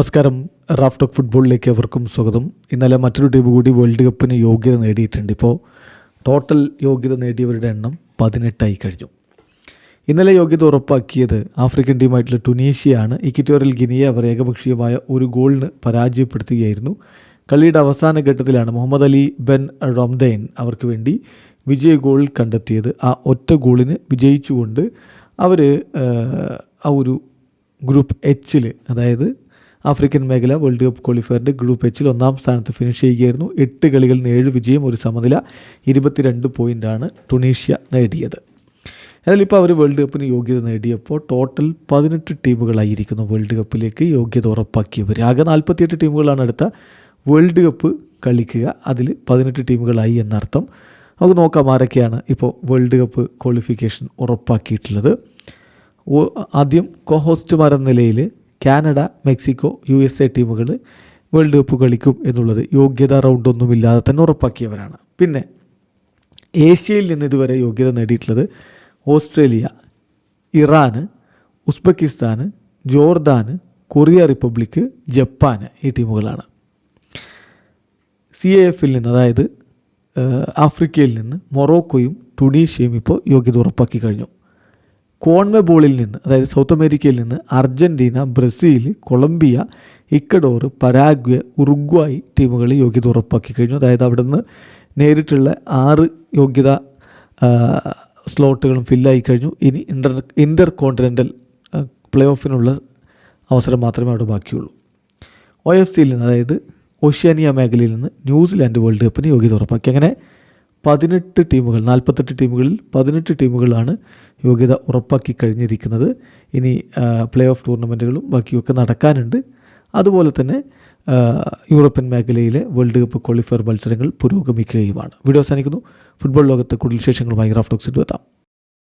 നമസ്കാരം. Raf talk ഫുട്ബോളിലേക്ക് അവർക്കും സ്വാഗതം. ഇന്നലെ മറ്റൊരു ടീം കൂടി വേൾഡ് കപ്പിന് യോഗ്യത നേടിയിട്ടുണ്ട്. ഇപ്പോൾ ടോട്ടൽ യോഗ്യത നേടിയവരുടെ എണ്ണം പതിനെട്ടായി കഴിഞ്ഞു. ഇന്നലെ യോഗ്യത ഉറപ്പാക്കിയത് ആഫ്രിക്കൻ ടീമായിട്ടുള്ള ടുനീഷ്യയാണ്. ഇക്വിറ്റോറിയൽ ഗിനിയെ അവർ ഏകപക്ഷീയമായ ഒരു ഗോളിന് പരാജയപ്പെടുത്തുകയായിരുന്നു. കളിയുടെ അവസാന ഘട്ടത്തിലാണ് മുഹമ്മദ് അലി ബെൻ റംദൈൻ അവർക്ക് വേണ്ടി വിജയ ഗോൾ കണ്ടെത്തിയത്. ആ ഒറ്റ ഗോളിന് വിജയിച്ചുകൊണ്ട് അവർ ആ ഒരു ഗ്രൂപ്പ് എച്ചിൽ അതായത് ആഫ്രിക്കൻ മേഖല വേൾഡ് കപ്പ് ക്വാളിഫയറിന്റെ ഗ്രൂപ്പ് എച്ചിൽ ഒന്നാം സ്ഥാനത്ത് ഫിനിഷ് ചെയ്യുകയായിരുന്നു. എട്ട് കളികളിൽ ഏഴ് വിജയം ഒരു സമനില ഇരുപത്തിരണ്ട് പോയിന്റാണ് ടുണീഷ്യ നേടിയത്. അതിലിപ്പോൾ അവർ വേൾഡ് കപ്പിന് യോഗ്യത നേടിയപ്പോൾ ടോട്ടൽ പതിനെട്ട് ടീമുകളായിരിക്കുന്നു വേൾഡ് കപ്പിലേക്ക് യോഗ്യത ഉറപ്പാക്കിയവർ ആകെ നാൽപ്പത്തിയെട്ട് ടീമുകളാണ് അടുത്ത വേൾഡ് കപ്പ് കളിക്കുക. അതിൽ പതിനെട്ട് ടീമുകളായി എന്നർത്ഥം. നമുക്ക് നോക്കാം ആരൊക്കെയാണ് ഇപ്പോൾ വേൾഡ് കപ്പ് ക്വാളിഫിക്കേഷൻ ഉറപ്പാക്കിയിട്ടുള്ളത്. ആദ്യം കോഹോസ്റ്റ് ഹോസ്റ്റുമാരെന്ന നിലയിൽ Canada Mexico U S A ടീമുകൾ വേൾഡ് കപ്പ് കളിക്കും എന്നുള്ളത് യോഗ്യത റൗണ്ടൊന്നുമില്ലാതെ തന്നെ ഉറപ്പാക്കിയവരാണ്. പിന്നെ ഏഷ്യയിൽ നിന്ന് ഇതുവരെ യോഗ്യത നേടിയിട്ടുള്ളത് Australia Iran Uzbekistan Jordan Korea Republic Japan ഈ ടീമുകളാണ്. സി എ എഫിൽ നിന്ന് അതായത് ആഫ്രിക്കയിൽ നിന്ന് മൊറോക്കോയും ടുണീഷ്യയും ഇപ്പോൾ യോഗ്യത ഉറപ്പാക്കി കഴിഞ്ഞു. കോൺമെബോളിൽ നിന്ന് അതായത് സൗത്ത് അമേരിക്കയിൽ നിന്ന് Argentina Brazil Colombia Ecuador Paraguay Uruguay ടീമുകൾ യോഗ്യത ഉറപ്പാക്കി കഴിഞ്ഞു. അതായത് അവിടെ നിന്ന് നേരിട്ടുള്ള ആറ് യോഗ്യത സ്ലോട്ടുകളും ഫില്ലായി കഴിഞ്ഞു. ഇനി ഇന്റർ ഇന്റർ കോണ്ടിനെന്റൽ പ്ലേ ഓഫിനുള്ള അവസരം മാത്രമേ അവിടെ ബാക്കിയുള്ളൂ. ഒ എഫ് സിയിൽ നിന്ന് അതായത് ഓഷ്യാനിയ മേഖലയിൽ നിന്ന് ന്യൂസിലാൻഡ് വേൾഡ് കപ്പിന് യോഗ്യത ഉറപ്പാക്കി. അങ്ങനെ പതിനെട്ട് ടീമുകൾ നാൽപ്പത്തെട്ട് ടീമുകളിൽ പതിനെട്ട് ടീമുകളാണ് യോഗ്യത ഉറപ്പാക്കി കഴിഞ്ഞിരിക്കുന്നത്. ഇനി പ്ലേ ഓഫ് ടൂർണമെന്റുകളും ബാക്കിയൊക്കെ നടക്കാനുണ്ട്. അതുപോലെ തന്നെ യൂറോപ്യൻ മേഖലയിലെ വേൾഡ് കപ്പ് ക്വാളിഫയർ മത്സരങ്ങൾ പുരോഗമിക്കുകയുമാണ്. വീഡിയോ അവസാനിക്കുന്നു. ഫുട്ബോൾ ലോകത്ത് കൂടുതൽ വിശേഷങ്ങളുമായി റാഫ്റ്റോക്സിന്റെ എത്താം